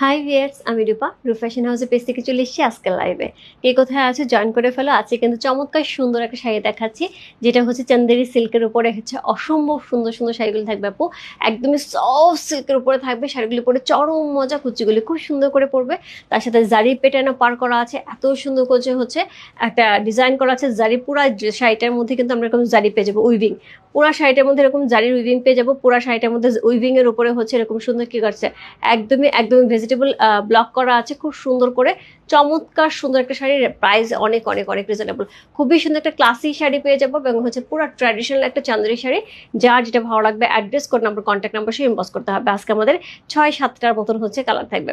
High viewers আমি রূপা। রূপ fashion হাউসের পেজ থেকে চলে এসেছি আজকের লাইভে কে কোথায় আছে জয়েন করে ফেলো। আজকে কিন্তু চমৎকার সুন্দর একটা শাড়ি দেখাচ্ছি, যেটা হচ্ছে চান্দেরি সিল্কের উপরে হচ্ছে অসম্ভব সুন্দর সুন্দর শাড়িগুলো থাকবে আপু। একদমই সফট সিল্কের উপরে থাকবে, শাড়িগুলো পরে চরম মজা, কুচিগুলি খুব সুন্দর করে পরবে। তার সাথে জারি পেটানো পার করা আছে, এত সুন্দর করে হচ্ছে একটা ডিজাইন করা আছে, জারি পুরা শাড়িটার মধ্যে কিন্তু আমরা এরকম জারি পেয়ে যাব উইভিং পুরা শাড়িটার মধ্যে এরকম জারির উইভিং পেয়ে যাব, পুরা শাড়িটার মধ্যে উইভিং এর উপরে হচ্ছে এরকম সুন্দর কি করছে, একদমই একদমই ভেজিটেবল ব্লক করা আছে খুব সুন্দর করে। চমৎকার সুন্দর একটা শাড়ির প্রাইস অনেক অনেক অনেক রিজনেবল খুবই সুন্দর একটা ক্লাসি শাড়ি পেয়ে যাব এবং হচ্ছে পুরো ট্র্যাডিশনাল একটা চান্দরি শাড়ি, যার যেটা ভালো লাগবে address code number contact number সে ইনবক্স করতে হবে। আজকে আমাদের ছয় সাতটার মতন হচ্ছে কালার থাকবে।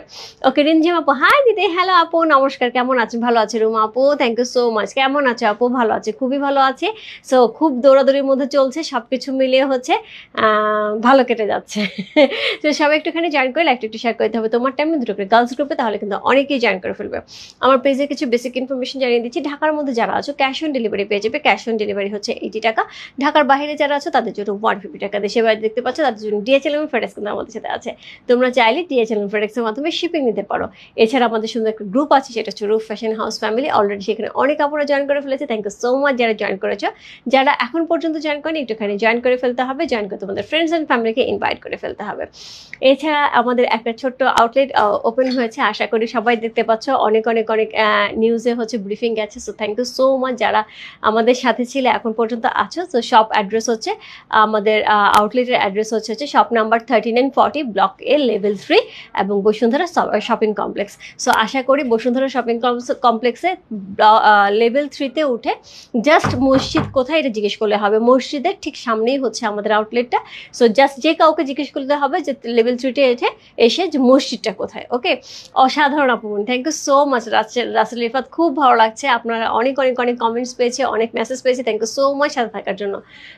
ওকে রিনজিম আপু হাই দিদি হ্যালো আপু, নমস্কার, কেমন আছেন? ভালো আছে রুমা আপু থ্যাংক ইউ সো মাচ কেমন আছে আপু? ভালো আছে, খুবই ভালো আছে। সো খুব দৌড়াদৌড়ির মধ্যে চলছে সব কিছু মিলিয়ে হচ্ছে ভালো কেটে যাচ্ছে। তো সবাই একটুখানি জয়েন করে লাইকটা একটু শেয়ার করতে হবে। তোমার টাইমে দুটো করে গার্লস গ্রুপে তাহলে কিন্তু অনেকেই জয়েন করে ফেলবে। আমার পেজে কিছু বেসিক ইনফরমেশন জানিয়ে দিচ্ছি। ঢাকার মধ্যে যারা আছো ক্যাশ অন ডেলিভারি পেয়ে যাবে। ক্যাশ অন ডেলিভারি হচ্ছে এইটি টাকা। ঢাকার বাইরে যারা আছো, তাদের জন্য ওয়ান ফিফটি টাকা দেশে বাইরে দেখতে পাচ্ছ, তাদের জন্য ডিএচএল এবং ফেডেক্স কিন্তু আমাদের সাথে আছে। তোমরা চাইলে ডিএচএল এবং ফেডেক্সের মাধ্যমে শিপিং নিতে পারো। এছাড়া আমাদের সুন্দর একটা গ্রুপ আছে, সেটা হচ্ছে Roof fashion house family already সেখানে অনেক আপুরা জয়েন করে ফেলেছে। থ্যাংক ইউ সো মাচ যারা জয়েন করেছ। যারা এখন পর্যন্ত জয়েন করেনি, একটুখানি জয়েন করে ফেলতে হবে। জয়েন করে তোমাদের ফ্রেন্ডস অ্যান্ড ফ্যামিলিকে ইনভাইট করে ফেলতে হবে। এছাড়া আমাদের একটা ছোট্ট আউটলেট ওপেন হয়েছে। আশা করি সবাই দেখতে পাচ্ছ। অনেক অনেক অনেক নিউজে হচ্ছে ব্রিফিং গেছে। So thank you so much যারা আমাদের সাথে ছিল, এখন পর্যন্ত আছো। তো শপ অ্যাড্রেস হচ্ছে, আমাদের আউটলেটের অ্যাড্রেস হচ্ছে হচ্ছে shop number thirty nine forty block A level three এবং বসুন্ধরা শপিং কমপ্লেক্স সো আশা করি বসুন্ধরা শপিং কমপ্লেক্সে লেভেল থ্রিতে উঠে জাস্ট মসজিদ কোথায় এটা জিজ্ঞেস করলে হবে। মসজিদের ঠিক সামনেই হচ্ছে আমাদের আউটলেটটা সো জাস্ট যে কাউকে জিজ্ঞেস করতে হবে যে লেভেল থ্রিতে এসে এসে যে মসজিদটা কোথায় ওকে অসাধারণ অপমান thank you so much Rasel Rifat খুব ভালো লাগছে। আপনারা অনেক অনেক অনেক কমেন্টস পেয়েছে, অনেক মেসেজ পেয়েছে। থ্যাংক ইউ সো মাচ সাথে থাকার জন্য।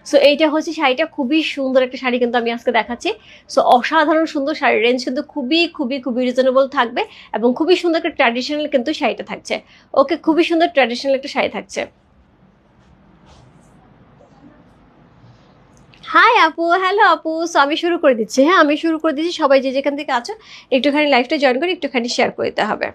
সো এইটা হচ্ছে শাড়িটা। খুবই সুন্দর একটা শাড়ি কিন্তু আমি আজকে দেখাচ্ছি। সো অসাধারণ সুন্দর শাড়ির রেঞ্জ কিন্তু খুবই খুবই খুবই রিজনেবল থাকবে এবং খুবই সুন্দর একটা ট্র্যাডিশনাল কিন্তু শাড়িটা থাকছে। ওকে খুবই সুন্দর ট্র্যাডিশনাল একটা শাড়ি থাকছে। হাই আপু। হ্যালো আপু। সো আমি শুরু করে দিচ্ছি। হ্যাঁ আমি শুরু করে দিচ্ছি। সবাই যে যেখান থেকে আছো, একটুখানি লাইফটা জয়েন করে একটুখানি শেয়ার করে দিতে হবে।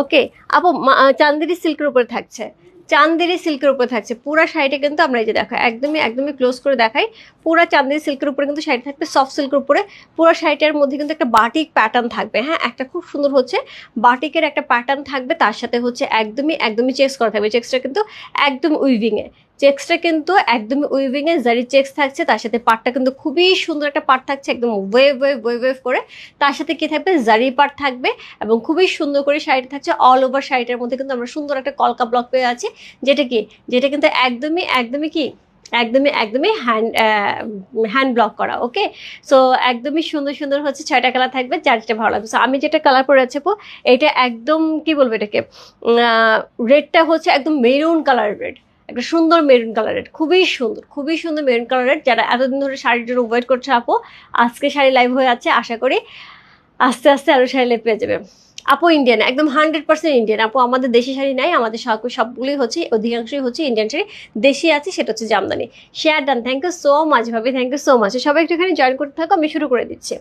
ওকে আপু চান্দেরি সিল্কের উপরে থাকছে। চান্দেরি সিল্কের উপরে থাকছে। পুরা শাড়িটা কিন্তু আমরা এই যে দেখো একদমই একদমই ক্লোজ করে দেখাই। পুরা চান্দেরি সিল্কের উপরে কিন্তু শাড়ি থাকবে সফট সিল্কের উপরে। পুরো শাড়িটার মধ্যে কিন্তু একটা বাটিক প্যাটার্ন থাকবে। হ্যাঁ একটা খুব সুন্দর হচ্ছে বাটিকের একটা প্যাটার্ন থাকবে। তার সাথে হচ্ছে একদমই একদমই চেক্স করা থাকবে। চেক্সটা কিন্তু একদম উইভিংয়ে চেক্সটা কিন্তু একদমই উইভিং এ জারি চেক্স থাকছে। তার সাথে পাটটা কিন্তু খুবই সুন্দর একটা পাট থাকছে, একদম ওয়েভ ওয়েভ ওয়েভ ওয়েভ করে। তার সাথে কি থাকবে? জারি পাট থাকবে এবং খুবই সুন্দর করে শাড়িটা থাকছে। অল ওভার শাড়িটার মধ্যে কিন্তু আমরা সুন্দর একটা কলকা ব্লক পেয়ে আছি। যেটা কি? যেটা কিন্তু একদমই একদমই কি? একদমই একদমই হ্যান্ড হ্যান্ড ব্লক করা ওকে সো একদমই সুন্দর সুন্দর হচ্ছে ছয়টা কালার থাকবে, যার যেটা ভালো লাগবে। সো আমি যেটা কালার পরে আছে পো এটা একদম, কি বলব এটাকে? রেডটা হচ্ছে একদম মেরুন কালার রেড একটা সুন্দর মেরুন কালারের খুবই সুন্দর খুবই সুন্দর মেরুন কালারের যারা এতদিন ধরে শাড়ির জন্য ওয়েট করছে আপু, আজকে শাড়ি লাইভ হয়ে আছে, আশা করি আস্তে আস্তে আরও শাড়ি লাইভ পেয়ে যাবে। আপু ইন্ডিয়ান একদম হান্ড্রেড পার্সেন্ট ইন্ডিয়ান আপু আমাদের দেশি শাড়ি নাই, আমাদের সব, সবগুলোই হচ্ছে, অধিকাংশই হচ্ছে ইন্ডিয়ান শাড়ি, দেশি আছে, সেটা হচ্ছে jamdani. Share done thank you so much ভাবি থ্যাংক ইউ সো মাচ সবাই একটুখানি জয়েন করতে থাকো, আমি শুরু করে দিচ্ছি।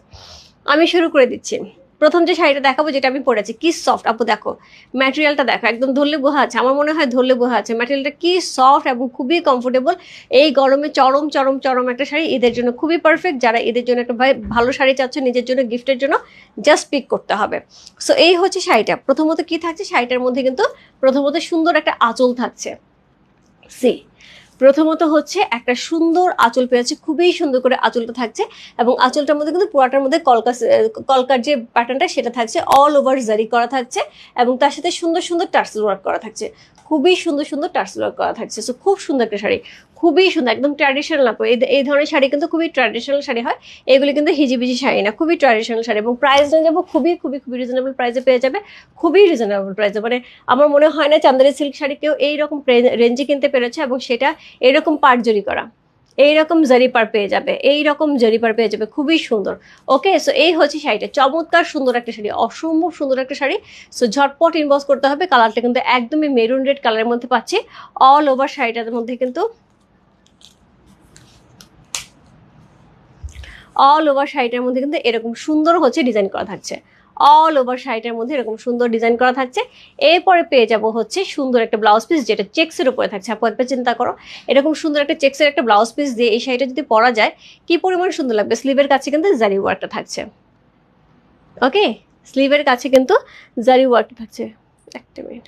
আমি শুরু করে দিচ্ছি। প্রথম যে শাড়িটা দেখাবো, যেটা আমি পরেছি, কি সফট আপু, দেখো ম্যাটেরিয়ালটা দেখো, একদম ধরলে বোহা আছে আমার মনে হয় ধরলে বোহা আছে ম্যাটেরিয়ালটা কি সফট এবং খুবই কমফোর্টেবল এই গরমে চরম চরম চরম একটা শাড়ি ঈদের জন্য খুবই পারফেক্ট যারা ঈদের জন্য একটা ভালো শাড়ি চাচ্ছ, নিজের জন্য গিফটের জন্য জাস্ট পিক করতে হবে। সো এই হচ্ছে শাড়িটা। প্রথমত কি থাকছে? শাড়িটার মধ্যে কিন্তু প্রথমত সুন্দর একটা আঁচল থাকছে। সি প্রথমত হচ্ছে একটা সুন্দর আঁচল পেয়েছে খুবই সুন্দর করে আঁচলটা থাকছে এবং আঁচলটার মধ্যে কিন্তু পোড়াটার মধ্যে কলকা, কলকার যে প্যাটার্নটা সেটা থাকছে অল ওভার জারি করা থাকছে এবং তার সাথে সুন্দর সুন্দর টার্সেল ওয়ার্ক করা থাকছে। খুবই সুন্দর সুন্দর টার্সেল ওয়ার্ক করা থাকছে। সো খুব সুন্দর একটা শাড়ি। খুবই সুন্দর, একদম ট্র্যাডিশনাল না, এই এই ধরনের শাড়ি কিন্তু খুবই ট্র্যাডিশনাল শাড়ি হয়। এগুলি কিন্তু হিজিবিজি শাড়ি না, খুবই ট্র্যাডিশনাল শাড়ি এবং প্রাইস নিয়ে যাব খুবই খুবই খুবই রিজনেবল প্রাইসে পেয়ে যাবে। খুবই রিজনেবল প্রাইসে মানে আমার মনে হয় না চান্দারি সিল্ক শাড়ি কেউ এইরকম রেঞ্জে কিনতে পেরেছে এবং সেটা এরকম পাটজরি করা। এইরকম জরিপার পেয়ে যাবে, এইরকম জরিপার পেয়ে যাবে, খুবই সুন্দর। ওকে সো এই হচ্ছে শাড়িটা। চমৎকার সুন্দর একটা শাড়ি, অসম্ভব সুন্দর একটা শাড়ি। সো ঝটপট ইনবক্স করতে হবে, কালারটা কিন্তু একদমই মেরুন রেড কালারের মধ্যে পাচ্ছি। অল ওভার শাড়িটার মধ্যে কিন্তু অল ওভার শাড়িটার মধ্যে কিন্তু এরকম সুন্দর হচ্ছে ডিজাইন করা থাকছে। অল ওভার শাড়িটার মধ্যে এরকম সুন্দর ডিজাইন করা থাকছে। এরপরে পেয়ে যাব হচ্ছে সুন্দর একটা ব্লাউজ পিস যেটা চেক্সের উপরে থাকছে। আপু, একবার চিন্তা করো, এরকম সুন্দর একটা চেক্সের একটা ব্লাউজ পিস দিয়ে এই শাড়িটা যদি পরা যায়, কি পরিমাণ সুন্দর লাগবে? স্লিভের কাছে কিন্তু জারি ওয়ার্কটা থাকছে। ওকে স্লিভের কাছে কিন্তু জারি ওয়ার্কটা থাকছে। একটা মিনিট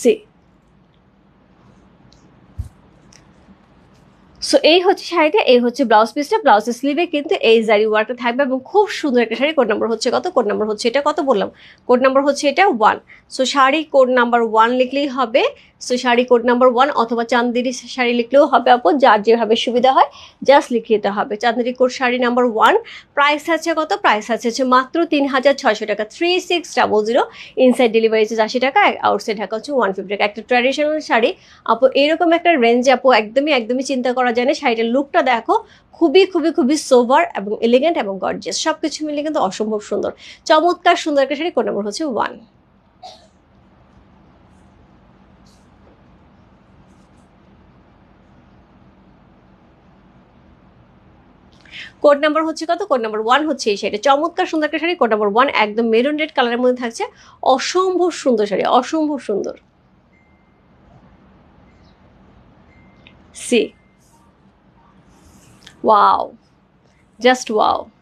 সি সো এই হচ্ছে শাড়িটা, এই হচ্ছে ব্লাউজ পিসটা ব্লাউজ স্লিভে কিন্তু এই জারি ওয়ার্কটা থাকবে এবং খুব সুন্দর একটা শাড়ি। কোড নাম্বার হচ্ছে কত? কোড নাম্বার হচ্ছে এটা কত বললাম? কোড নাম্বার হচ্ছে এটা one so sari code number one লিখলেই হবে so sari code number one অথবা চান্দেরি শাড়ি লিখলেও হবে আপু, যার যেভাবে সুবিধা হয় জাস্ট লিখে দিতে হবে। Chanderi code sari number one price আছে কত? প্রাইস আছে হচ্ছে মাত্র তিন হাজার ছয়শো টাকা। Three six double zero inside delivery charge আশি টাকা আউটসাইড ঢাকা হচ্ছে ওয়ান ফিফটি টাকা। একটা ট্র্যাডিশনাল শাড়ি। আপু, এরকম একটা রেঞ্জে আপু, একদমই একদমই চিন্তা করা যায় না। শাড়িটার লুকটা দেখো, খুবই খুবই খুবই সোভার এবং এলিগেন্ট এবং গর্জিয়াস সব কিছু মিলে কিন্তু অসম্ভব সুন্দর। চমৎকার সুন্দর একটা শাড়ি কোন নম্বর হচ্ছে ওয়ান কোড নাম্বার হচ্ছে কত? কোড নাম্বার ওয়ান হচ্ছে এই শাড়ি চমৎকার সুন্দর একটা শাড়ি, কোড নাম্বার ওয়ান, একদম মেরুন রেড কালারের মধ্যে থাকছে। অসম্ভব সুন্দর শাড়ি, অসম্ভব সুন্দর। সি। ওয়াও। Just wow.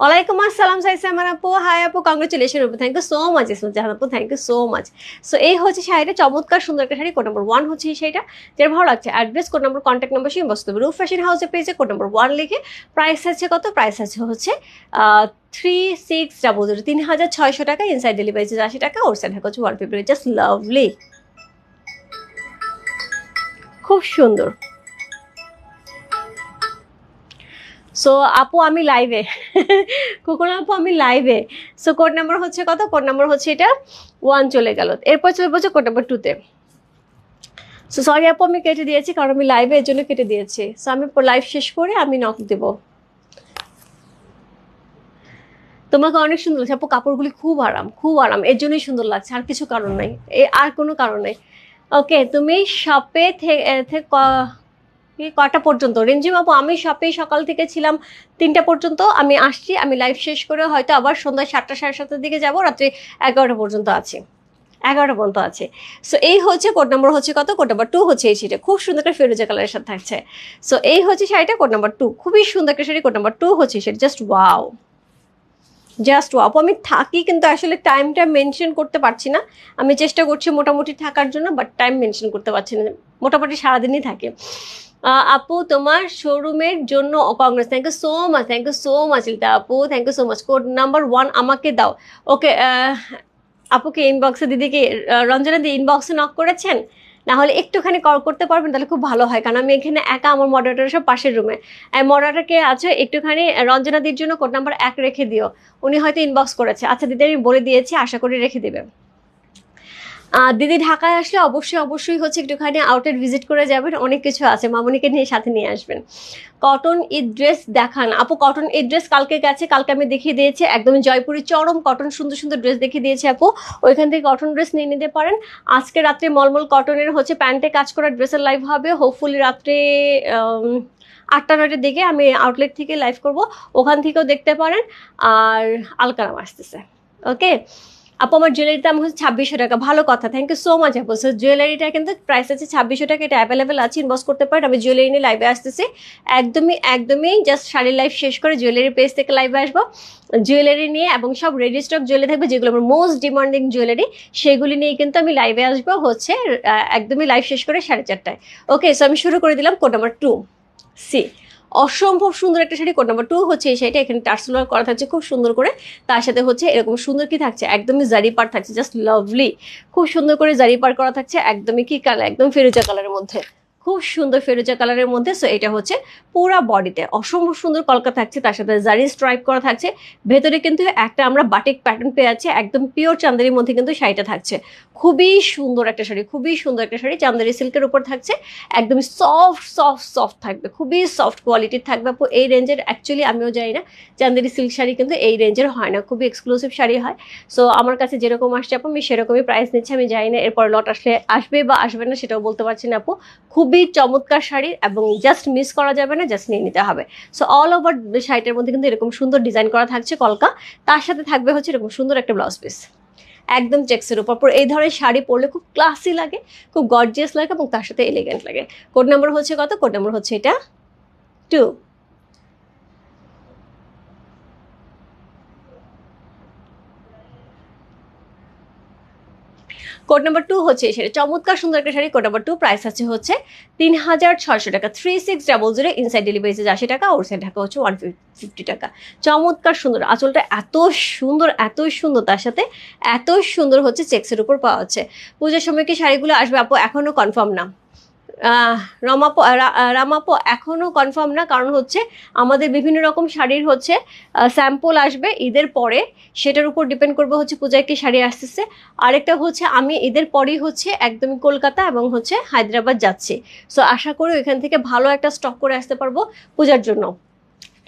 ওয়ালাইকুম আসসালাম সাইসামান আপু। হাই আপু কংগ্রেচুলেশন আপু। Thank you so much Ismat Jahan আপু। Thank you so much so এই হচ্ছে শাড়িটা, চমৎকার সুন্দর একটা শাড়ি। কোড নম্বর ওয়ান হচ্ছে এই শাড়িটা। যেটা ভালো লাগছে। Address code number contact number সেই বস্তু। রুফ ফ্যাশন হাউসে পেয়েছে কোড নম্বর ওয়ান লিখে। প্রাইস আছে কত? প্রাইস আছে হচ্ছে থ্রি সিক্স ডাবল জিরো তিন হাজার ছয়শো টাকা। ইনসাইড ডেলিভারি চার্জ আশি টাকা। ওর সাইড হচ্ছে ওয়ান ফিফটি জাস্ট লাভলি খুব সুন্দর। সো আপু, আমি লাইভে কুকুর আপু, আমি লাইভে সো কোড নাম্বার হচ্ছে কত? কোড নাম্বার হচ্ছে এটা ওয়ান চলে গেল। এরপর চলে বলছে কোড নাম্বার টুতে সো সরি আপু, আমি কেটে দিয়েছি, কারণ আমি লাইভে এর জন্য কেটে দিয়েছি। সো আমি লাইভ শেষ করে আমি নক দেব। তোমাকে অনেক সুন্দর লাগছে। আপু, কাপড়গুলি খুব আরাম খুব আরাম। এর জন্যই সুন্দর লাগছে, আর কিছু কারণ নাই। আর কোনো কারণ নেই। ওকে তুমি শপে কটা পর্যন্ত? রেঞ্জি বাবু, আমি শপে সকাল থেকে ছিলাম তিনটা পর্যন্ত। আমি আসছি, আমি লাইভ শেষ করে হয়তো আবার সন্ধ্যা সাতটা, সাড়ে সাতটার দিকে যাব, রাত্রি এগারোটা পর্যন্ত আছি। এগারোটা পর্যন্ত আছে। সো এই হচ্ছে কোড নাম্বার হচ্ছে কত? কোড নাম্বার টু হচ্ছে এই শাড়িটা। খুব সুন্দর একটা ফেরোজা কালারের সাথে থাকছে। সো এই হচ্ছে শাড়িটা কোড নাম্বার টু খুবই সুন্দর একটা শাড়ি কোড নাম্বার টু হচ্ছে সেটা জাস্ট ওয়াও জাস্ট ওয়াও আমি থাকি কিন্তু আসলে টাইমটা মেনশন করতে পারছি না। আমি চেষ্টা করছি মোটামুটি থাকার জন্য বাট টাইম মেনশন করতে পারছি না। মোটামুটি সারাদিনই থাকে। আপু তোমার শোরুমের জন্য congrats thank you so much thank you so much Lita আপু thank you so much code number one আমাকে দাও। ওকে আপুকে ইনবক্সে দিদিকে রঞ্জনা দি ইনবক্সে নক করেছেন? না হলে একটুখানি কল করতে পারবেন, তাহলে খুব ভালো হয়, কারণ আমি এখানে একা, আমার মডারেটর সব পাশের রুমে মডারেটরকে আছে, একটুখানি রঞ্জনা দির জন্য কোড নাম্বার এক রেখে দিও। উনি হয়তো ইনবক্স করেছে। আচ্ছা দিদি, আমি বলে দিয়েছি, আশা করি রেখে দেবে। দিদি ঢাকায় আসলে অবশ্যই অবশ্যই হচ্ছে একটুখানি আউটের ভিজিট করে যাবেন। অনেক কিছু আছে। মামনিকে নিয়ে সাথে নিয়ে আসবেন। কটন ঈদ ড্রেস দেখান। আপু কটন ঈদ ড্রেস কালকে গেছে। কালকে আমি দেখিয়ে দিয়েছি। একদম জয়পুরি চরম কটন সুন্দর সুন্দর ড্রেস দেখিয়ে দিয়েছি আপু। ওইখান থেকে কটন ড্রেস নিয়ে নিতে পারেন। আজকে রাত্রে মলমল কটনের হচ্ছে প্যান্টে কাজ করা ড্রেসের লাইভ হবে। হোপফুলি রাত্রে আটটা, নয়টার দিকে আমি আউটলেট থেকে লাইভ করব। ওখান থেকেও দেখতে পারেন। আর আলকারাম আসতেছে। ওকে আপু, আমার জুয়েলারির দাম হচ্ছে ছাব্বিশশো টাকা। ভালো কথা থ্যাংক ইউ সো মাচ আপু। সো জুয়েলারিটা কিন্তু প্রাইস আছে ছাব্বিশশো টাকা, এটা অ্যাভেলেবেল আছে ইনবক্স করতে পারেন। আমি জুয়েলারি নিয়ে লাইভে আসতেছি। একদমই একদমই জাস্ট শাড়ির লাইভ শেষ করে জুয়েলারি পেজ থেকে লাইভে আসব। জুয়েলারি নিয়ে এবং সব রেডি স্টক জুয়েলারি থাকবে, যেগুলো আমার মোস্ট ডিমান্ডিং জুয়েলারি সেগুলি নিয়ে কিন্তু আমি লাইভে আসব হচ্ছে একদমই লাইভ শেষ করে সাড়ে চারটায়। ওকে সো আমি শুরু করে দিলাম কোড নাম্বার টু সি অসম্ভব সুন্দর একটা শাড়ি কোড নাম্বার টু হচ্ছে এই শাড়িটা, এখানে টার্সেলার করা থাকছে, খুব সুন্দর করে। তার সাথে হচ্ছে এরকম সুন্দর কি থাকছে? একদমই জারি পার থাকছে জাস্ট লাভলি খুব সুন্দর করে জারি পার করা থাকছে, একদমই কি কালার একদম ফেরুজা কালারের মধ্যে। খুব সুন্দর ফেরোজা কালারের মধ্যে সো এটা হচ্ছে পুরা বডিতে অসম্ভব সুন্দর কলকা থাকছে, তার সাথে জারি স্ট্রাইপ করা থাকছে। ভেতরে কিন্তু একটা আমরা বাটিক প্যাটার্ন পেয়ে যাচ্ছি, একদম পিওর চান্দারির মধ্যে কিন্তু শাড়িটা থাকছে। খুবই সুন্দর একটা শাড়ি, খুবই সুন্দর একটা শাড়ি। চান্দারি সিল্কের উপর থাকছে একদম সফট সফট সফট থাকবে, খুবই সফট কোয়ালিটির থাকবে। আপু, এই রেঞ্জের অ্যাকচুয়ালি আমিও জানি না, চান্দারি সিল্ক শাড়ি কিন্তু এই রেঞ্জের হয় না, খুবই এক্সক্লুসিভ শাড়ি হয়। সো আমার কাছে যেরকম আসছে আপু, আমি সেরকমই প্রাইস নিচ্ছি, আমি জানি না এরপর লট আসলে আসবে বা আসবে না, সেটাও বলতে পারছি না আপু। খুবই চমৎকার শাড়ি এবং জাস্ট মিস করা যাবে না জাস্ট নিয়ে নিতে হবে। সো অল ওভার শাড়িটার মধ্যে কিন্তু এরকম সুন্দর ডিজাইন করা থাকছে কলকা। তার সাথে থাকবে হচ্ছে এরকম সুন্দর একটা ব্লাউজ পিস একদম চেক্সের উপর। পর এই ধরনের শাড়ি পরলে খুব ক্লাসি লাগে, খুব গর্জিয়াস লাগে এবং তার সাথে এলিগেন্ট লাগে। কোড নাম্বার হচ্ছে কত? কোড নাম্বার হচ্ছে এটা টু কোড নাম্বার টু হচ্ছে শাড়ি চমৎকার সুন্দর একটা sari, code number two price আছে হচ্ছে তিন হাজার ছয়শো টাকা। Three six double zero inside delivery charge আশি টাকা ওর সাইড ঢাকা হচ্ছে ওয়ান ফিফটি টাকা। চমৎকার সুন্দর, আঁচলটা এত সুন্দর এত সুন্দর, তার সাথে এত সুন্দর হচ্ছে চেক্সের উপর পাওয়া যাচ্ছে। পুজোর সময় কি শাড়িগুলো আসবে আপু? এখনও কনফার্ম না। রমাপো রামাপো এখনও কনফার্ম না, কারণ হচ্ছে আমাদের বিভিন্ন রকম শাড়ির হচ্ছে স্যাম্পল আসবে ঈদের পরে। সেটার উপর ডিপেন্ড করবে হচ্ছে পূজায় একটি শাড়ি আসতেছে। আরেকটা হচ্ছে আমি ঈদের পরেই হচ্ছে একদম কলকাতা এবং হচ্ছে হায়দ্রাবাদ যাচ্ছি। সো আশা করি এখান থেকে ভালো একটা স্টক করে আসতে পারব পূজার জন্য।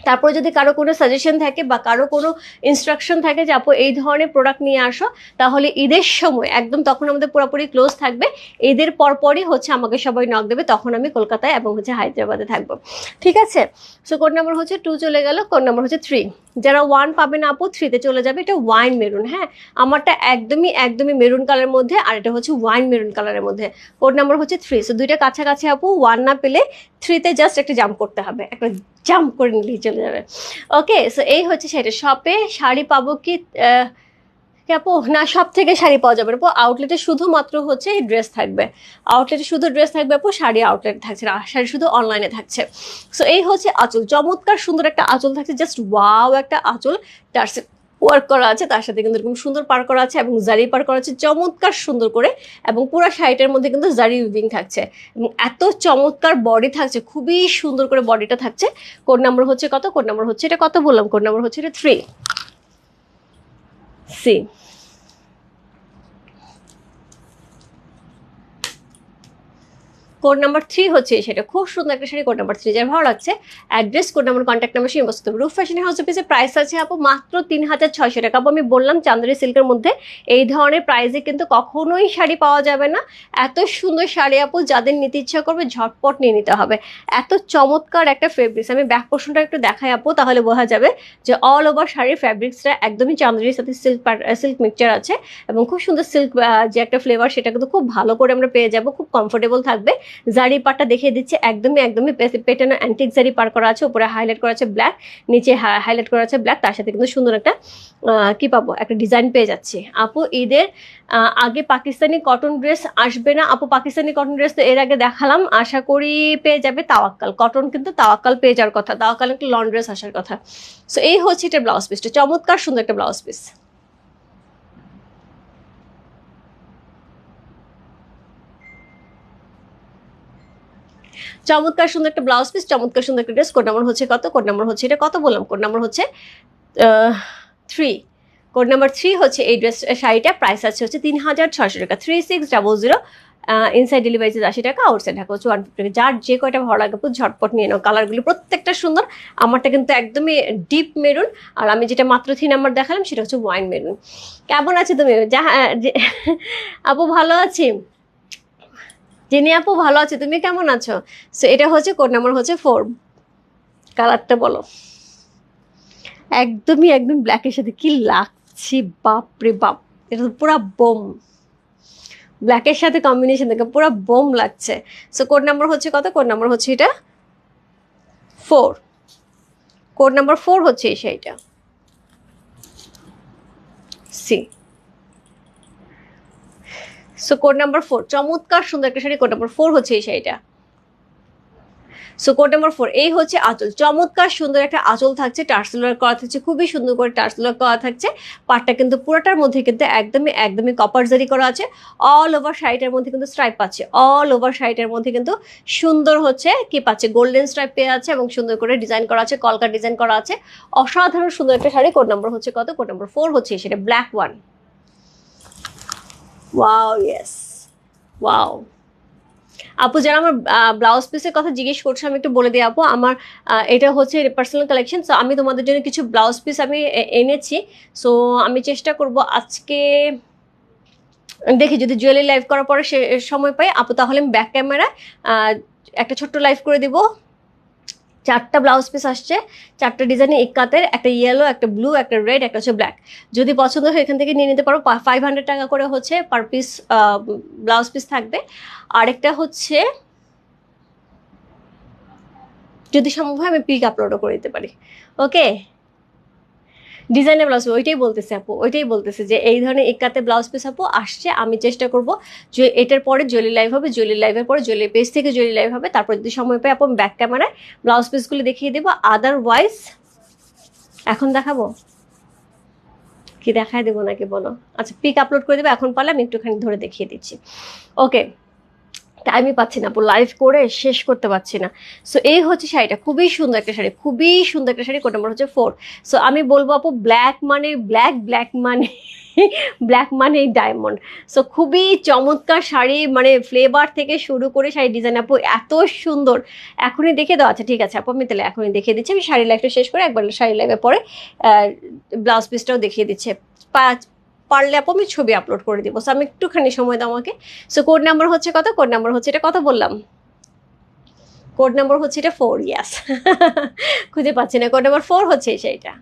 তারপরে যদি কারও কোনো সাজেশন থাকে বা কারও কোনো ইনস্ট্রাকশন থাকে যে, আপু, এই ধরনের প্রোডাক্ট নিয়ে আসো, তাহলে ঈদের সময়, একদম তখন আমাদের পুরোপুরি ক্লোজ থাকবে। ঈদের পরপরই হচ্ছে আমাকে সবাই নক দেবে। তখন আমি কলকাতায় এবং হচ্ছে হায়দ্রাবাদে থাকব। ঠিক আছে? সো কোন নাম্বার হচ্ছে টু চলে গেল। কোন নাম্বার হচ্ছে থ্রি যারা ওয়ান পাবে না আপু থ্রিতে চলে যাবে, এটা ওয়াইন মেরুন হ্যাঁ? আমারটা একদমই একদমই মেরুন কালারের মধ্যে, আর এটা হচ্ছে ওয়াইন মেরুন কালারের মধ্যে। কোড নাম্বার হচ্ছে থ্রি সো দুইটা কাছাকাছি আপু ওয়ান না পেলে থ্রিতে জাস্ট একটা জাম্প করতে হবে, একটা জাম্প করে নিলেই চলে যাবে। ওকে সো এই হচ্ছে সেটা শপে শাড়ি পাবো কি আপু, না সব থেকে শাড়ি পাওয়া যাবে আপু আউটলেটে শুধুমাত্র হচ্ছে এই ড্রেস থাকবে। আউটলেটে শুধু ড্রেস থাকবে আপু, শাড়ি আউটলেট থাকছে না শাড়ি শুধু অনলাইনে থাকছে। সো এই হচ্ছে আঁচল। চমৎকার সুন্দর একটা আঁচল থাকছে জাস্ট ওয়াও একটা আঁচল। তার ওয়ার্ক করা আছে, তার সাথে কিন্তু এরকম সুন্দর পার করা আছে এবং জারি পার করা আছে, চমৎকার সুন্দর করে এবং পুরো শাড়িটার মধ্যে কিন্তু জারি উইভিং থাকছে। এবং এত চমৎকার বডি থাকছে, খুবই সুন্দর করে বডিটা থাকছে। কোড নাম্বার হচ্ছে কত? কোড নাম্বার হচ্ছে এটা কত বললাম? কোড নাম্বার হচ্ছে এটা three see code number three হচ্ছে সেটা। খুব সুন্দর একটা শাড়ি কোড নাম্বার থ্রি যার ভালো লাগছে। Address code number contact number সেই বস্তু রুফ ফ্যাশন হাউস অফিসে প্রাইস আছে আপু মাত্র তিন হাজার ছয়শো টাকা। আপু আমি বললাম চান্দারি সিল্কের মধ্যে, এই ধরনের প্রাইসে কিন্তু কখনোই শাড়ি পাওয়া যাবে না। এত সুন্দর শাড়ি আপু, যাদের নিতে ইচ্ছা করবে ঝটপট নিয়ে নিতে হবে। এত চমৎকার একটা ফেব্রিক্স আমি ব্যাক পোর্শনটা একটু দেখাই আপু, তাহলে বোঝা যাবে যে অল ওভার শাড়ির ফ্যাব্রিক্সটা একদমই চান্দারির সাথে সিল্ক সিল্ক মিক্সচার আছে। এবং খুব সুন্দর সিল্ক যে একটা ফ্লেভার সেটা কিন্তু খুব ভালো করে আমরা পেয়ে যাব। খুব কমফোর্টেবল থাকবে। জারি পারটা দেখিয়ে দিচ্ছে, একদমই একদমই পেটানো অ্যান্টিক জারি পার করা আছে, উপরে হাইলাইট করা আছে ব্ল্যাক নিচে হাইলাইট করা আছে ব্ল্যাক তার সাথে কিন্তু সুন্দর একটা কি পাবো, একটা ডিজাইন পেয়ে যাচ্ছি। আপু, ঈদের আগে পাকিস্তানি কটন ড্রেস আসবে না। আপু, পাকিস্তানি কটন ড্রেস তো এর আগে দেখালাম, আশা করি পেয়ে যাবে তাওয়াক্কাল। কটন কিন্তু তাওয়াক্কাল পেয়ে যাওয়ার কথা, তাওয়াক্কাল একটা লং ড্রেস আসার কথা। সো এই হচ্ছে এটা ব্লাউজ পিসটা চমৎকার সুন্দর একটা ব্লাউজ পিস চমৎকার সুন্দর একটা ব্লাউজ পিস চমৎকার সুন্দর একটা ড্রেস কোড নাম্বার হচ্ছে কত? কোড নাম্বার হচ্ছে এটা কত বললাম? কোড নাম্বার হচ্ছে থ্রি কোড নাম্বার থ্রি হচ্ছে এই ড্রেস শাড়িটা প্রাইস আছে হচ্ছে তিন হাজার ছশো টাকা three six double zero inside delivery charge আশি টাকা আউটসাইড ঢাকা হচ্ছে ওয়ান ফিফটি যার যে কয়টা ভালো লাগে ঝটপট নিয়ে নাও। কালারগুলো প্রত্যেকটা সুন্দর, আমারটা কিন্তু একদমই ডিপ মেরুন আর আমি যেটা মাত্র থ্রি নাম্বার দেখালাম সেটা হচ্ছে ওয়াইন মেরুন কেমন আছে তুমি? যে- আপু ভালো আছি? জেনি আপু ভালো আছে? তুমি কেমন আছো? সো এটা হচ্ছে কোড নাম্বার হচ্ছে ফোর কালারটা বলো। একদমই একদম ব্ল্যাকের সাথে। কি লাগছে? বাপ রে বাপ। এটা তো পুরা বোম। ব্ল্যাকের সাথে কম্বিনেশন দেখে, পুরো বোম লাগছে। সো কোড নাম্বার হচ্ছে কত? কোড নাম্বার হচ্ছে এটা ফোর কোড নাম্বার ফোর হচ্ছে এই শাড়িটা see so code number four চমৎকার, সুন্দর একটা শাড়ি। কোড নাম্বার ফোর হচ্ছে এই শাড়িটা। সো কোড নাম্বার ফোর এই হচ্ছে আঁচল। চমৎকার, সুন্দর একটা আঁচল থাকছে। টার্সেলার করা থাকছে। খুবই সুন্দর করে টার্সেলার করা থাকছে। পাটটা কিন্তু পুরোটার মধ্যে কিন্তু একদমই একদমই কপার জারি করা আছে। অল ওভার শাড়িটার মধ্যে কিন্তু স্ট্রাইপ পাচ্ছে। অল ওভার শাড়িটার মধ্যে কিন্তু সুন্দর হচ্ছে কি পাচ্ছে? গোল্ডেন স্ট্রাইপ পেয়ে আছে এবং সুন্দর করে ডিজাইন করা আছে। কলকা ডিজাইন করা আছে। অসাধারণ, সুন্দর একটা শাড়ি। কোড নাম্বার হচ্ছে কত? কোড নাম্বার ফোর হচ্ছে সেটা black one wow yes wow আপু, যারা আমার ব্লাউজ পিসের কথা জিজ্ঞেস করছে, আমি একটু বলে দিই আপু, আমার এটা হচ্ছে পার্সোনাল কালেকশন সো আমি তোমাদের জন্য কিছু ব্লাউজ পিস আমি এনেছি। সো আমি চেষ্টা করব আজকে, দেখি যদি জুয়েলারি লাইভ করার পরে সে সময় পাই। আপু, তাহলে আমি ব্যাক ক্যামেরায় একটা ছোট্ট লাইভ করে দিব। চারটা ব্লাউজ পিস আসছে, চারটা ডিজাইনে এক কাতের, একটা ইয়েলো একটা ব্লু একটা রেড একটা হচ্ছে ব্ল্যাক যদি পছন্দ হয় এখান থেকে নিয়ে নিতে পারো ফাইভ হান্ড্রেড টাকা করে হচ্ছে পার পিস ব্লাউজ পিস থাকবে। আরেকটা হচ্ছে, যদি সম্ভব হয় আমি পিক আপলোডও করে দিতে পারি। ওকে ডিজাইনের ব্লাউজ ওইটাই বলতেছে আপু, ওইটাই বলতেছে যে এই ধরনের একাতে ব্লাউজ পিস আপু আসছে, আমি চেষ্টা করব যে এটার পরে জুয়েলি লাইভ হবে জুয়েলি লাইভের পরে জুয়েলি পেজ থেকে জুয়েলি লাইভ হবে, তারপর যদি সময় পাই আপু ব্যাক ক্যামেরায় ব্লাউজ পিসগুলো দেখিয়ে দেবো। আদারওয়াইজ এখন দেখাবো? কি দেখায় দেবো নাকি বলো? আচ্ছা পিক আপলোড করে দেবো, এখন পারলে আমি একটুখানি ধরে দেখিয়ে দিচ্ছি। ওকে টাইমই পাচ্ছি না লাইভ করে শেষ করতে পারছি না। সো এই হচ্ছে শাড়িটা, খুবই সুন্দর একটা শাড়ি, খুবই সুন্দর একটা শাড়ি কোড নাম্বার হচ্ছে ফোর সো আমি বলব আপু ব্ল্যাক মানে ব্ল্যাক ব্ল্যাক মানে ব্ল্যাক মানে ডায়মন্ড সো খুবই চমৎকার শাড়ি মানে ফ্লেভার থেকে শুরু করে শাড়ি ডিজাইন আপু, এত সুন্দর। এখনই দেখে দেওয়া আচ্ছা ঠিক আছে আপু, আমি তাহলে এখনই দেখিয়ে দিচ্ছি। আমি শাড়ি লাইফটা শেষ করে একবার শাড়ি লাইভে পরে ব্লাউজ পিসটাও দেখিয়ে দিচ্ছে। পাঁচ পারলে আপু আমি ছবি আপলোড করে দিব। সো আমি একটুখানি সময় দাও আমাকে। সো কোড নাম্বার হচ্ছে কত? কোড নাম্বার হচ্ছে এটা কত বললাম? কোড নাম্বার হচ্ছে এটা ফোর ইয়াস খুঁজে পাচ্ছি না। কোড নাম্বার ফোর হচ্ছে সেইটা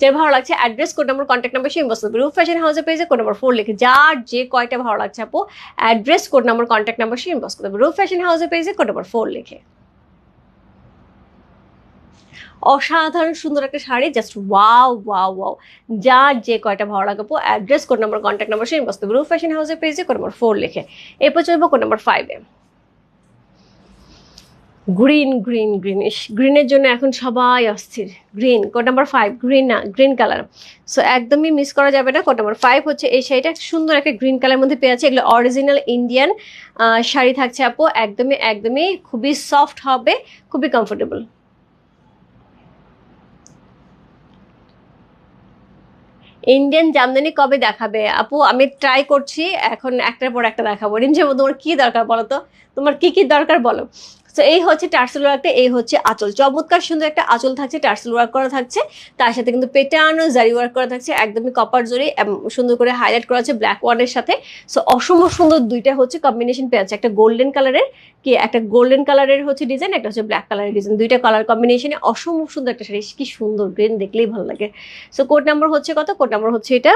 যার ভালো লাগছে address code number contact number সেই বস্তু রূপ ফ্যাশন হাউসের পেজে কোড নাম্বার ফোর লিখে যার যে কয়টা ভালো লাগছে আপু address code number contact number সেই বস্তু রূপ ফ্যাশন হাউসের পেজে কোড নাম্বার ফোর লিখে। অসাধারণ সুন্দর একটা sari just wow wow wow যার যে কয়টা ভালো লাগবো address code number contact number সেই বস্তু রূপ ফ্যাশন হাউসের পেজে কোড নাম্বার ফোর লিখে। এরপর চলবো কোড নাম্বার ফাইভে গ্রিন গ্রিন গ্রিনিশ গ্রিনের জন্য এখন সবাই অস্থির। Green code number five green না গ্রিন কালার সো একদমই মিস করা যাবে না। কোড নাম্বার ফাইভ হচ্ছে এই শাড়িটা। সুন্দর একটা গ্রিন কালার মধ্যে পেয়ে আছে এগুলো অরিজিনাল ইন্ডিয়ান শাড়ি থাকছে আপু। একদমই একদমই খুবই সফট হবে, খুবই কমফোর্টেবল ইন্ডিয়ান জামদানি কবে দেখাবে? আপু, আমি ট্রাই করছি, এখন একটার পর একটা দেখাবো। রিমঝে তোমার কি দরকার বলো তো? তোমার কি কি দরকার বলো? তো এই হচ্ছে টার্সেল ওয়ার্কটা এই হচ্ছে আঁচল। চমৎকার সুন্দর একটা আঁচল থাকছে টার্সেল ওয়ার্ক করা থাকছে। তার সাথে কিন্তু পেটানো জারি ওয়ার্ক করা থাকছে, একদমই কপার জরি সুন্দর করে হাইলাইট করা আছে ব্ল্যাক ওয়ানের সাথে। সো অসম্ভব সুন্দর দুইটা হচ্ছে কম্বিনেশন পেয়ে আছে একটা গোল্ডেন কালারের কি, একটা গোল্ডেন কালারের হচ্ছে ডিজাইন একটা হচ্ছে ব্ল্যাক কালারের ডিজাইন দুইটা কালার কম্বিনেশনে অসম্ভব সুন্দর একটা শাড়ি। কি সুন্দর গ্রিন দেখলেই ভালো লাগে। সো কোড নাম্বার হচ্ছে কত? কোড নাম্বার হচ্ছে এটা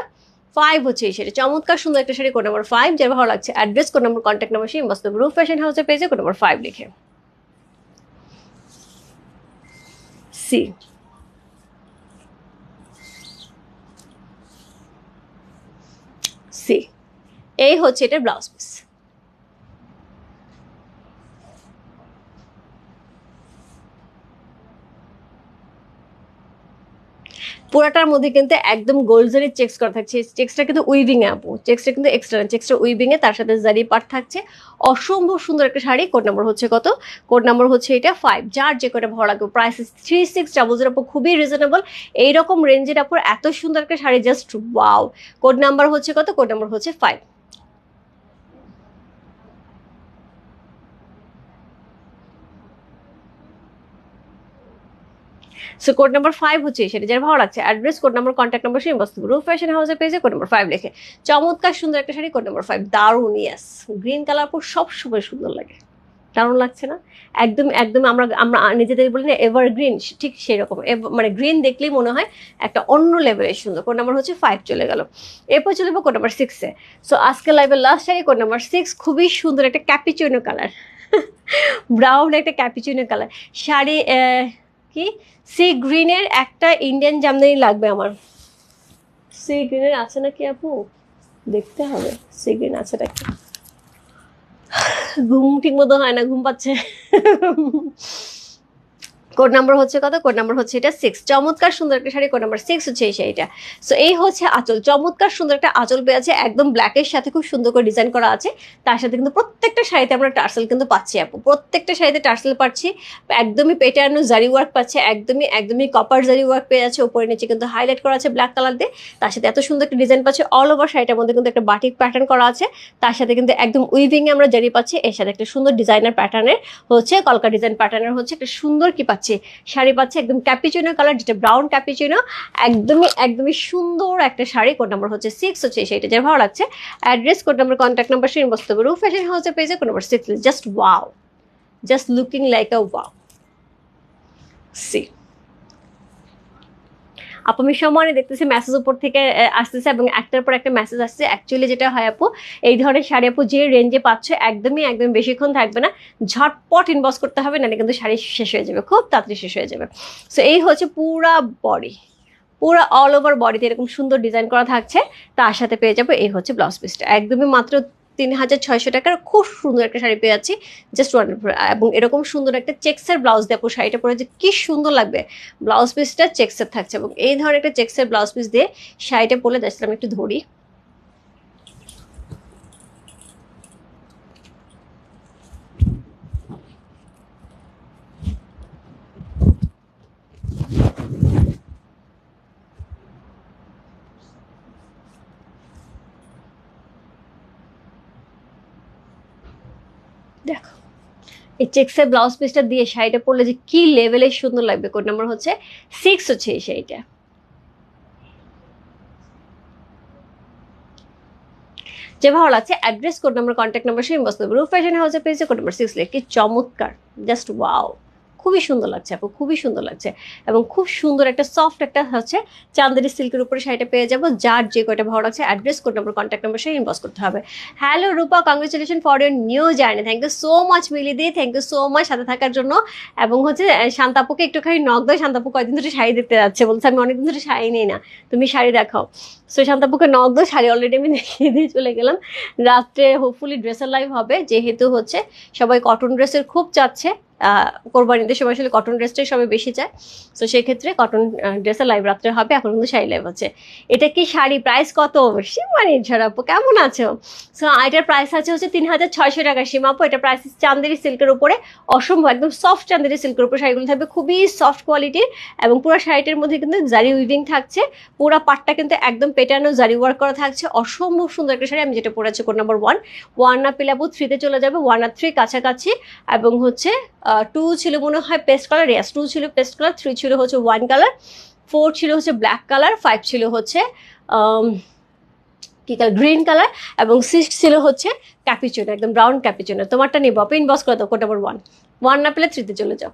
ফাইভ হচ্ছে এই শাড়ি। চমৎকার সুন্দর একটা শাড়ি কোড নাম্বার ফাইভ যার ভালো লাগছে address code number contact number সেই বাস্তব রূপ ফ্যাশন হাউসের পেজে কোড নাম্বার ফাইভ লিখে সি সি এই হচ্ছে এটা ব্লাউজ পিস। পুরাটার মধ্যে কিন্তু একদম গোল্ড জারি চেক্স করা থাকছে। চেক্সটা কিন্তু উইভিং আপু। চেক্সটা কিন্তু এক্সট্রা চেক্সটা উইভিং এ তার সাথে জারি পার্ট থাকছে। অসম্ভব সুন্দর একটা শাড়ি। কোড নাম্বার হচ্ছে কত? কোড নাম্বার হচ্ছে এটা ফাইভ যার যে কটা ভালো লাগবে price three six double zero আপু। খুবই রিজনেবল এইরকম রেঞ্জের আপুর এত সুন্দর একটা sari just wow code number হচ্ছে কত? কোড নাম্বার হচ্ছে five so code number five হচ্ছে সেটা, যার ভালো লাগছে। Address code number contact number সেই বস্তু। রূপ ফ্যাশন হাউসের পেজে কোড নাম্বার ফাইভ লেখে। চমৎকার সুন্দর একটা শাড়ি কোড নাম্বার ফাইভ দারুণ ইয়াস গ্রিন কালার পর সব সময় সুন্দর লাগে। দারুণ লাগছে না? একদম একদম আমরা আমরা নিজেদের বলি না এভার গ্রিন ঠিক সেরকম। মানে গ্রিন দেখলেই মনে হয় একটা অন্য লেভেলের সুন্দর। কোড নাম্বার হচ্ছে ফাইভ চলে গেল। এরপর চলে যাব কোড নাম্বার সিক্সে সো আজকে লাইভের last sari code number six খুবই সুন্দর একটা ক্যাপিচিনো কালার ব্রাউন একটা ক্যাপিচিনো কালার শাড়ি কি? সি গ্রিনের একটা ইন্ডিয়ান জামদানি লাগবে আমার। সি গ্রিনের আছে নাকি আপু? দেখতে হবে। সি গ্রিন আছে নাকি? ঘুম ঠিক মতো হয় না, ঘুম পাচ্ছে। কোড নাম্বার হচ্ছে কত? কোড নাম্বার হচ্ছে এটা সিক্স চমৎকার সুন্দর একটা শাড়ি, কোড নাম্বার সিক্স হচ্ছে এই শাড়িটা। সো এই হচ্ছে আঁচল। চমৎকার সুন্দর একটা আঁচল পেয়ে আছে, একদম ব্ল্যাকের সাথে খুব সুন্দর করে ডিজাইন করা আছে। তার সাথে কিন্তু প্রত্যেকটা শাড়িতে আমরা টার্সেল কিন্তু পাচ্ছি, আপু। প্রত্যেকটা শাড়িতে টার্সেল পাচ্ছি, একদমই পেটানো জারি ওয়ার্ক পাচ্ছে, একদমই একদমই কপার জারি ওয়ার্ক পেয়ে আছে। উপরে নিচে কিন্তু হাইলাইট করা আছে ব্ল্যাক কালার দিয়ে। তার সাথে এত সুন্দর একটা ডিজাইন পাচ্ছে অল ওভার শাড়িটার মধ্যে কিন্তু একটা বাটিক প্যাটার্ন করা আছে। তার সাথে কিন্তু একদম উইভিং এ আমরা জারি পাচ্ছি। এর সাথে একটা সুন্দর ডিজাইনার প্যাটার্নের হচ্ছে কলকা ডিজাইন প্যাটার্নের হচ্ছে একটা সুন্দর কি পাচ্ছি শাড়ি পাচ্ছে একদম ক্যাপিচিনো কালার যেটা ব্রাউন ক্যাপিচিনো একদমই একদমই সুন্দর একটা শাড়ি কোড নাম্বার হচ্ছে সিক্স হচ্ছে সেইটা যে ভালো লাগছে। Address code number contact number সেই বসতে রু ফ্যাশন হাউসের পেজে code number six just wow just looking like a wow see আপু, আমি সমানে দেখতেছি মেসেজ উপর থেকে আসতেছে এবং একটার পর একটা মেসেজ আসছে। অ্যাকচুয়ালি যেটা হয় আপু, এই ধরনের শাড়ি আপু যে রেঞ্জে পাচ্ছ, একদমই একদম বেশিক্ষণ থাকবে না। ঝটপট ইনবক্স করতে হবে, নাহলে কিন্তু শাড়ি শেষ হয়ে যাবে, খুব তাড়াতাড়ি শেষ হয়ে যাবে। সো এই হচ্ছে পুরা বডি পুরো অল ওভার বডিতে এরকম সুন্দর ডিজাইন করা থাকছে। তার সাথে পেয়ে যাব, এই হচ্ছে ব্লাউজ পিসটা একদমই মাত্র তিন হাজার ছয়শো টাকার খুব সুন্দর একটা শাড়ি পেয়ে যাচ্ছি। জাস্ট ওয়ান এবং এরকম সুন্দর একটা চেক্সের ব্লাউজ দেবো শাড়িটা পরে যে কি সুন্দর লাগবে। ব্লাউজ পিসটা চেক্সের থাকছে এবং এই ধরনের একটা চেক্সের ব্লাউজ পিস দিয়ে শাড়িটা পরে দেখছিলাম একটু ধরি। দেখো, এই চেক্সের ব্লাউজ পিসটা দিয়ে শাড়িটা পরলে যে কি লেভেলের সুন্দর লাগবে? কোড নাম্বার হচ্ছে সিক্স হচ্ছে এই শাড়িটা। যে ভালো লাগছে address code number contact number সেই বস্তু রুফ ফ্যাশন হাউসের পেজে কোড নাম্বার সিক্স কি চমৎকার জাস্ট ওয়াও খুবই সুন্দর লাগছে আপু, খুবই সুন্দর লাগছে। এবং খুব সুন্দর একটা সফট একটা হচ্ছে চান্দেরি সিল্কের উপরে শাড়িটা পেয়ে যাব। যার যে কয়টা ভালো লাগছে অ্যাড্রেস কোড নাম্বার কন্ট্যাক্ট নম্বর সেই ইনবক্স করতে হবে। Hello Rupa congratulation for your new journey thank you so much মিলিদি thank you so much সাথে থাকার জন্য। এবং হচ্ছে শান্তাপুকে একটুখানি নক দেয়। শান্তাপু কয়েকদিন ধরে শাড়ি দেখতে যাচ্ছে। বলছে, আমি অনেকদিন ধরে শাড়ি নেই না। তুমি শাড়ি দেখাও। সো শান্তাপুকে নক দেয় শাড়ি অলরেডি আমি দেখিয়ে দিয়ে চলে গেলাম। রাত্রে হোপফুলি ড্রেসের লাইভ হবে। যেহেতু হচ্ছে, সবাই কটন ড্রেসের খুব চাচ্ছে। কোরবানিদের সময় আসলে কটন ড্রেসটাই সবাই বেশি চায়। তো সেক্ষেত্রে কটন ড্রেসের লাইভ রাত্রে হবে, এখন কিন্তু শাড়ি লাইভ হচ্ছে এটা কি শাড়ি? প্রাইস কত? সীমানি ঝরাপু কেমন আছো? সো এটার প্রাইস আছে হচ্ছে তিন হাজার ছয়শো টাকা সীমাপু এটা প্রাইস চান্দেরি সিল্কের উপরে, অসম্ভব, একদম সফট চান্দেরি সিল্কের উপরে শাড়িগুলো থাকবে, খুবই সফট কোয়ালিটির এবং পুরো শাড়িটার মধ্যে কিন্তু জারি উইভিং থাকছে। পুরো পাটটা কিন্তু একদম পেটানো জারি ওয়ার্ক করা থাকছে। অসম্ভব সুন্দর একটা শাড়ি, আমি যেটা পরেছি কোড নাম্বার ওয়ান ওয়ান না পিলাপু থ্রিতে চলে যাবে ওয়ান আর থ্রি কাছাকাছি, এবং হচ্ছে টু ছিল মনে হয় পেস্ট কালার ইয়াস টু ছিল পেস্ট কালার থ্রি ছিল হচ্ছে ওয়ান কালার ফোর ছিল হচ্ছে ব্ল্যাক কালার ফাইভ ছিল হচ্ছে কি কালার গ্রিন কালার এবং সিক্স ছিল হচ্ছে ক্যাপিচুনো একদম ব্রাউন ক্যাপিচুনো তোমারটা নিবো আপনি ইনবক্স করে দাও কোড নাম্বার ওয়ান ওয়ান না পেলে থ্রিতে চলে যাও।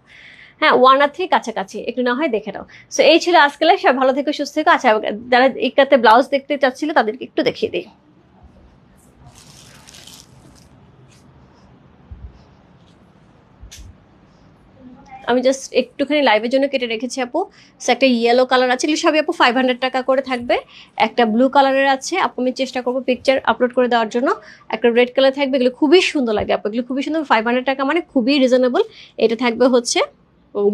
হ্যাঁ ওয়ান আর থ্রি কাছাকাছি, একটু না হয় দেখে নাও। সো এই ছিল আজকে সবাই ভালো থেকে, সুস্থ থেকে। আচ্ছা যারা ইকাতে ব্লাউজ দেখতে চাচ্ছিল, তাদেরকে একটু দেখিয়ে দিই। আমি জাস্ট একটুখানি লাইভের জন্য কেটে রেখেছি আপু। একটা ইয়েলো কালার আছে, এগুলো সবই আপু ফাইভ হান্ড্রেড টাকা করে থাকবে। একটা ব্লু কালারের আছে, আপু আমি চেষ্টা করব পিকচার আপলোড করে দেওয়ার জন্য। একটা রেড কালার থাকবে, এগুলো খুবই সুন্দর লাগে আপু। এগুলো খুবই সুন্দর ফাইভ হান্ড্রেড টাকা মানে খুবই রিজনেবল এটা থাকবে হচ্ছে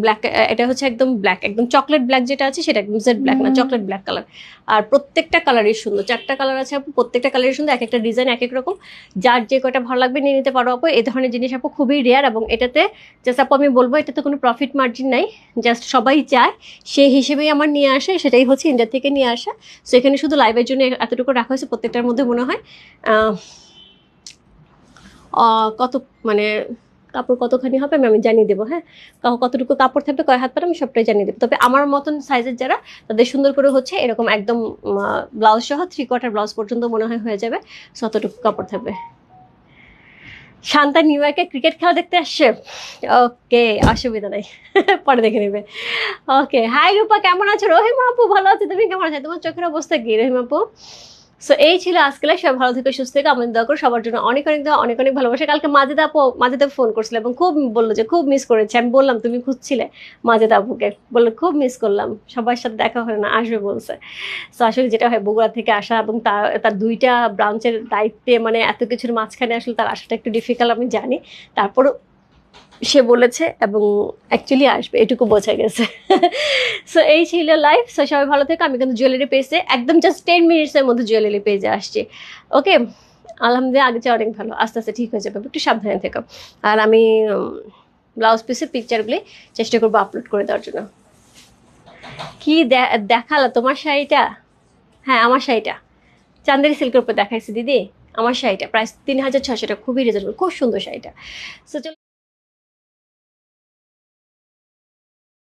ব্ল্যাক এটা হচ্ছে একদম ব্ল্যাক একদম চকলেট ব্ল্যাক যেটা আছে সেটা একদম জেড ব্ল্যাক না চকলেট ব্ল্যাক কালার আর প্রত্যেকটা কালারই সুন্দর চারটা কালার আছে আপু প্রত্যেকটা কালারই সুন্দর এক একটা ডিজাইন এক এক রকম। যার যে কয়টা ভালো লাগবে নিয়ে নিতে পারো আপু। এই ধরনের জিনিস আপু খুবই রেয়ার এবং এটাতে জাস্ট আপু আমি বলব এটাতে কোনো প্রফিট মার্জিন নাই। জাস্ট সবাই চায় সেই হিসেবেই আমার নিয়ে আসে সেটাই হচ্ছে ইন্ডিয়া থেকে নিয়ে আসা। সো এখানে শুধু লাইভের জন্য এতটুকু রাখা হয়েছে প্রত্যেকটার মধ্যে মনে হয়। কত মানে কাপড় কতখানি হবে আমি জানিয়ে দেবো হ্যাঁ? কতটুকু কাপড় থাকবে, কয় হাত পারে আমি সবটাই জানিয়ে দেবো। তবে আমার মতন সাইজের যারা, তাদের সুন্দর করে হচ্ছে এরকম একদম ব্লাউজ সহ থ্রি কোয়ার্টার ব্লাউজ পর্যন্ত মনে হয় হয়ে যাবে ততটুকু কাপড় থাকবে। শান্তা নিউ ইয়র্কে ক্রিকেট খেলা দেখতে আসছে? ওকে অসুবিধা নাই, পরে দেখে নেবে। ওকে হাই রূপা, কেমন আছো? রহিমা ভালো আছে। তুমি কেমন আছো? তোমার চোখের অবস্থা কি রহিমা আপু? সো এই ছিল আজকে। সবাই ভালো থেকে, সুস্থ থেকে। আমাদের দোয়া করো সবার জন্য অনেক অনেক দোয়া, অনেক অনেক ভালোবাসা। কালকে মাজেদা আপু, মাজেদা ফোন করছিল এবং খুব বলল যে, খুব মিস করেছে। আমি বললাম, তুমি খুঁজছিলে মাজেদা আপুকে? বলল, খুব মিস করলাম। সবার সাথে দেখা হয় না, আসবে বলছে। সো আসলে যেটা হয়, বগুড়া থেকে আসা এবং তার তার দুইটা ব্রাঞ্চের দায়িত্বে মানে এত কিছুর মাঝখানে আসলে তার আসাটা একটু ডিফিকাল্ট আমি জানি। তারপরও সে বলেছে এবং অ্যাকচুয়ালি আসবে, এটুকু বোঝা গেছে। সো এই ছিল লাইফ সো সবাই ভালো থেকে, আমি কিন্তু জুয়েলারি পেজে একদম জাস্ট টেন মিনিটসের মধ্যে জুয়েলারি পেজে আসছি। ওকে আলহামদুলিল্লাহ, আগে চেয়ে অনেক ভালো। আস্তে আস্তে ঠিক হয়ে যাবে, একটু সাবধানে থেকো। আর আমি ব্লাউজ পিসের পিকচারগুলি চেষ্টা করব আপলোড করে দেওয়ার জন্য। কি দেখাল তোমার শাড়িটা? হ্যাঁ আমার শাড়িটা। চান্দেরি সিল্কের উপর দেখাইছি, দিদি। আমার শাড়িটা প্রায় তিন হাজার ছশো টাকা, খুবই রিজনেবল খুব সুন্দর শাড়িটা। সো